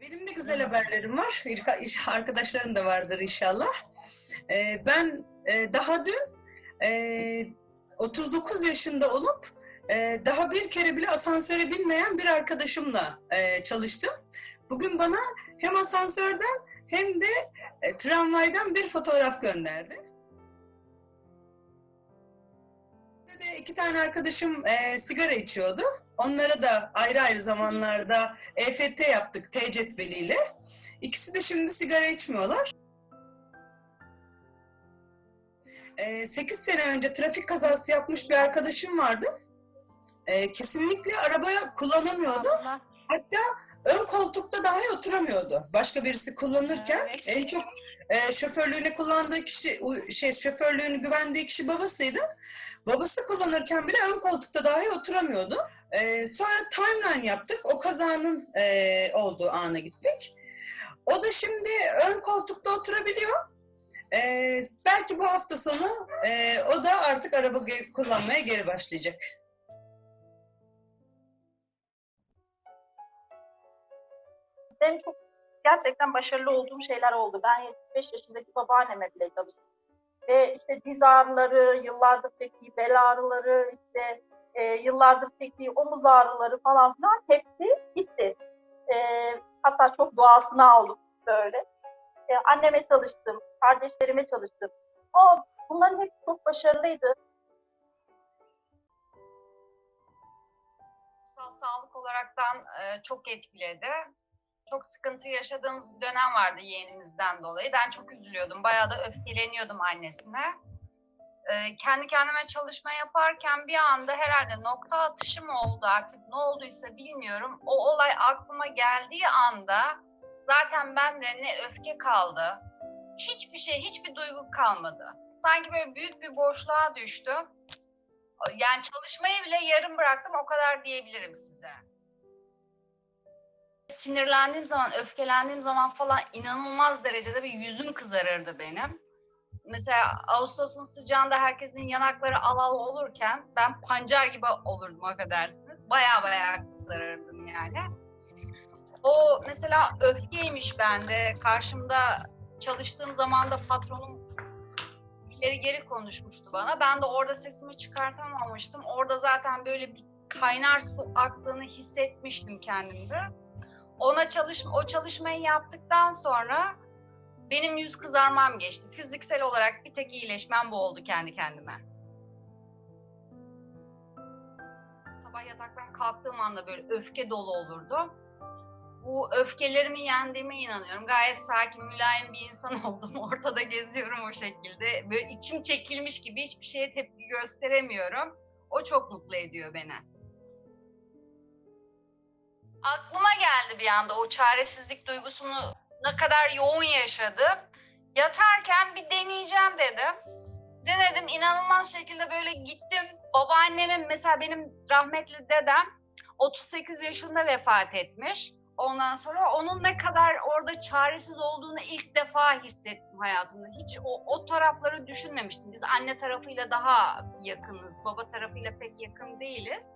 Benim de güzel haberlerim var. Arkadaşların da vardır inşallah. Ee, ben e, daha dün e, 39 yaşında olup e, daha bir kere bile asansöre binmeyen bir arkadaşımla e, çalıştım. Bugün bana hem asansörden hem de e, tramvaydan bir fotoğraf gönderdi. Bir de iki tane arkadaşım e, sigara içiyordu. Onlara da ayrı ayrı zamanlarda EFT yaptık T cetveliyle. İkisi de şimdi sigara içmiyorlar. 8 sene önce trafik kazası yapmış bir arkadaşım vardı. Ee, kesinlikle arabaya kullanamıyordu. Allah. Hatta ön koltukta dahi oturamıyordu. Başka birisi kullanırken Evet. en çok e, şoförlüğünü kullandığı kişi, şey şoförlüğünü güvendiği kişi babasıydı. Babası kullanırken bile ön koltukta dahi oturamıyordu. E, sonra timeline yaptık. O kazanın e, olduğu ana gittik. O da şimdi ön koltukta oturabiliyor. E, belki bu hafta sonu e, o da artık araba kullanmaya geri başlayacak. benim çok gerçekten başarılı olduğum şeyler oldu. Ben 75 yaşındaki babaanneme bile çalıştım. Ve işte diz ağrıları, yıllardır çektiği bel ağrıları, işte e, yıllardır çektiği omuz ağrıları falan filan hepsi gitti. E, hatta çok doğasını aldım böyle. E, anneme çalıştım, kardeşlerime çalıştım. O bunların hepsi çok başarılıydı. Sağlık olaraktan e, çok etkiledi. Çok sıkıntı yaşadığımız bir dönem vardı yeğenimizden dolayı. Ben çok üzülüyordum. Bayağı da öfkeleniyordum annesine. E, kendi kendime çalışma yaparken bir anda herhalde nokta atışı mı oldu artık ne olduysa bilmiyorum. O olay aklıma geldiği anda zaten bende ne öfke kaldı. Hiçbir şey, hiçbir duygu kalmadı. Sanki böyle büyük bir boşluğa düştüm. Yani çalışmayı bile yarım bıraktım o kadar diyebilirim size. Sinirlendiğim zaman, öfkelendiğim zaman falan inanılmaz derecede bir yüzüm kızarırdı benim. Mesela Ağustos'un sıcağında herkesin yanakları al al olurken ben pancar gibi olurdum affedersiniz. Baya baya kızarırdım yani. O mesela öfkeymiş bende. Karşımda çalıştığım zaman da patronum ileri geri konuşmuştu bana. Ben de orada sesimi çıkartamamıştım. Orada zaten böyle bir kaynar su aktığını hissetmiştim kendimde. Ona çalış o çalışmayı yaptıktan sonra benim yüz kızarmam geçti. Fiziksel olarak bir tek iyileşmem bu oldu kendi kendime. Sabah yataktan kalktığım anda böyle öfke dolu olurdu. Bu öfkelerimi yendiğime inanıyorum. Gayet sakin, mülayim bir insan oldum. Ortada geziyorum o şekilde. Böyle içim çekilmiş gibi hiçbir şeye tepki gösteremiyorum. O çok mutlu ediyor beni. Aklıma geldi bir anda o çaresizlik duygusunu ne kadar yoğun yaşadım. Yatarken bir deneyeceğim dedim. Denedim inanılmaz şekilde böyle gittim. Babaannemin mesela benim rahmetli dedem 38 yaşında vefat etmiş. Ondan sonra onun ne kadar orada çaresiz olduğunu ilk defa hissettim hayatımda. Hiç o, o tarafları düşünmemiştim. Biz anne tarafıyla daha yakınız, baba tarafıyla pek yakın değiliz.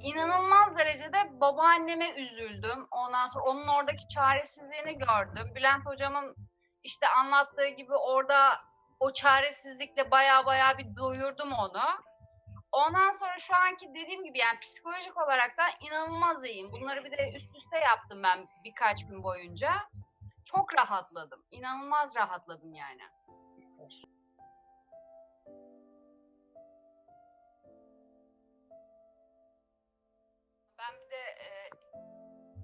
İnanılmaz derecede babaanneme üzüldüm. Ondan sonra onun oradaki çaresizliğini gördüm. Bülent hocamın işte anlattığı gibi orada o çaresizlikle baya baya bir doyurdum onu. Ondan sonra şu anki dediğim gibi yani psikolojik olarak da inanılmaz iyiyim. Bunları bir de üst üste yaptım ben birkaç gün boyunca. Çok rahatladım. İnanılmaz rahatladım yani. Ben bir de e,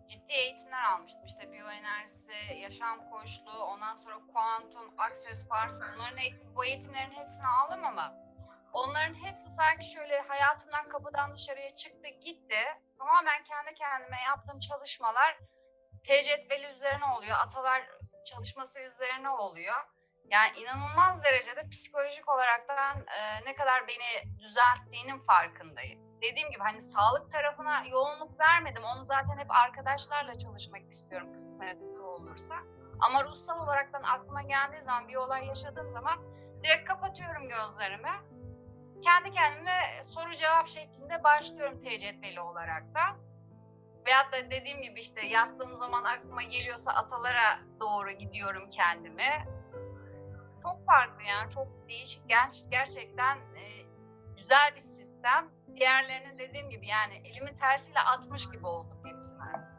ciddi eğitimler almıştım. İşte biyoenerjisi, yaşam koçluğu, ondan sonra kuantum, access bars bunların eğitim, bu eğitimlerin hepsini aldım ama onların hepsi sanki şöyle hayatımdan kapıdan dışarıya çıktı gitti. Tamamen kendi kendime yaptığım çalışmalar T üzerine oluyor. Atalar çalışması üzerine oluyor. Yani inanılmaz derecede psikolojik olaraktan e, ne kadar beni düzelttiğinin farkındayım dediğim gibi hani sağlık tarafına yoğunluk vermedim. Onu zaten hep arkadaşlarla çalışmak istiyorum kısmet olursa. Ama ruhsal olaraktan aklıma geldiği zaman bir olay yaşadığım zaman direkt kapatıyorum gözlerimi. Kendi kendime soru cevap şeklinde başlıyorum tecrübeli olarak da. Veyahut da dediğim gibi işte yattığım zaman aklıma geliyorsa atalara doğru gidiyorum kendimi. Çok farklı yani çok değişik genç gerçekten e, güzel bir sistem diğerlerine dediğim gibi yani elimi tersiyle atmış gibi oldum hepsine.